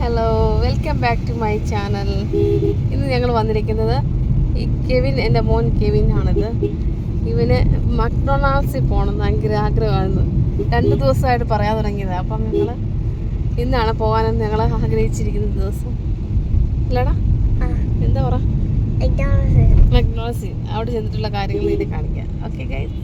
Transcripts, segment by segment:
Hello welcome back to my channel ഇന്ന് ഞങ്ങൾ വന്നിരിക്കുന്നത് ഈ കെവിൻ എന്റെ മോൻ കെവിൻ ആണിത്. ഇവന് മക്ഡൊണാൾഡ്സിൽ പോകണം എന്ന് ഭയങ്കര ആഗ്രഹമാണ് രണ്ട് ദിവസമായിട്ട് പറയാൻ തുടങ്ങിയത്. അപ്പം ഞങ്ങൾ ഇന്നാണ് പോകാനെന്ന് ഞങ്ങൾ ആഗ്രഹിച്ചിരിക്കുന്ന ദിവസം. ഇല്ലടാ. എന്താ പറ? മക്ഡൊണാൾഡ്സിൽ അവിടെ ചെന്നിട്ടുള്ള കാര്യങ്ങൾ ഇതിനെ കാണിക്കാം. ഓക്കെ ഗൈസ്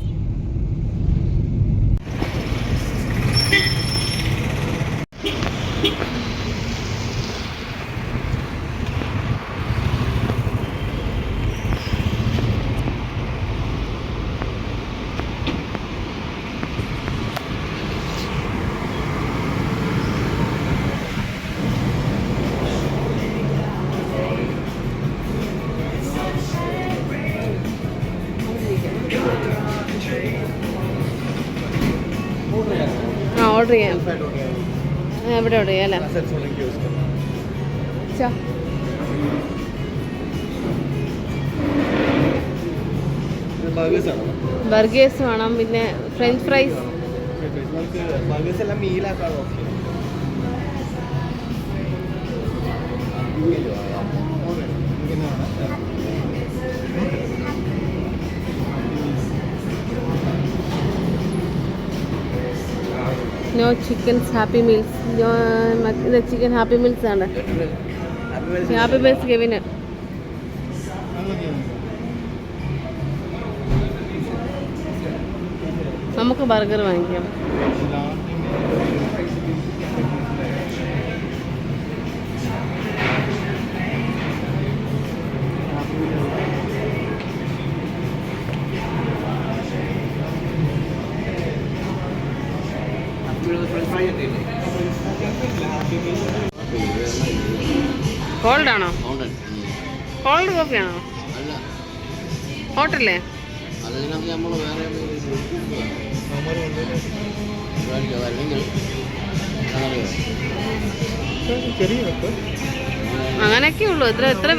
ആ ഓർഡർ ചെയ്യാം. എവിടെ ഓർഡർ ചെയ്യാം അല്ലേ? ബർഗേഴ്സ് വേണം പിന്നെ ഫ്രഞ്ച് ഫ്രൈസ് ബർഗേഴ്സ് എല്ലാം മീലാക്കാണ് no chicken happy meals. Chicken happy meals ആണ്. ഹാപ്പി മീൽസ് കെവിന് നമുക്ക് ബർഗർ വാങ്ങിക്കാം. കോൾഡ് ആണോ? കോൾഡ് കോഫി ആണോ? അല്ല. ഹോട്ടലേ അങ്ങനെയൊക്കെ ഉള്ളൂ. ഇത്ര എത്ര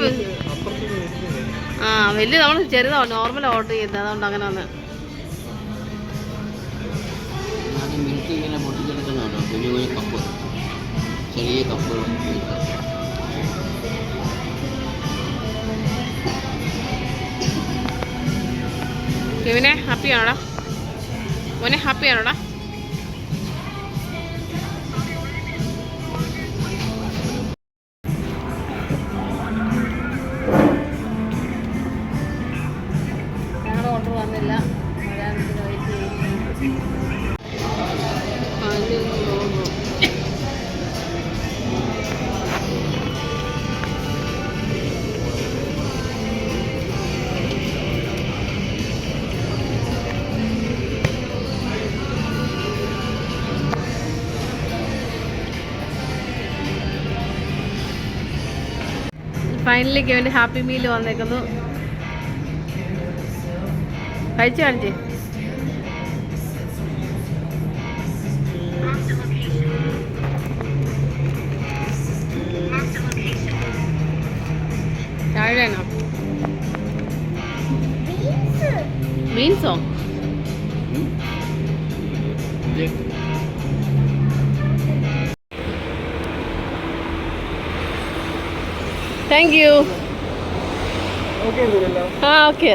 ആ വലിയ നമ്മൾ ചെറുതാ. നോർമൽ ഓർഡർ ചെയ്യുന്നത്. അതുകൊണ്ട് അങ്ങനെ വന്ന് ചെറിയ കപ്പുകൾ കെവിനെ ഹാപ്പി ആണോടാ? മോനെ ഹാപ്പി ഫൈനലി കെവിന്റെ ഹാപ്പി മീൽ വന്നേക്കുന്നു. കഴിച്ചു കാണിച്ചേ താഴെയാണോ? ബീൻസോ താങ്ക് യു ഓക്കെ ആ ഓക്കെ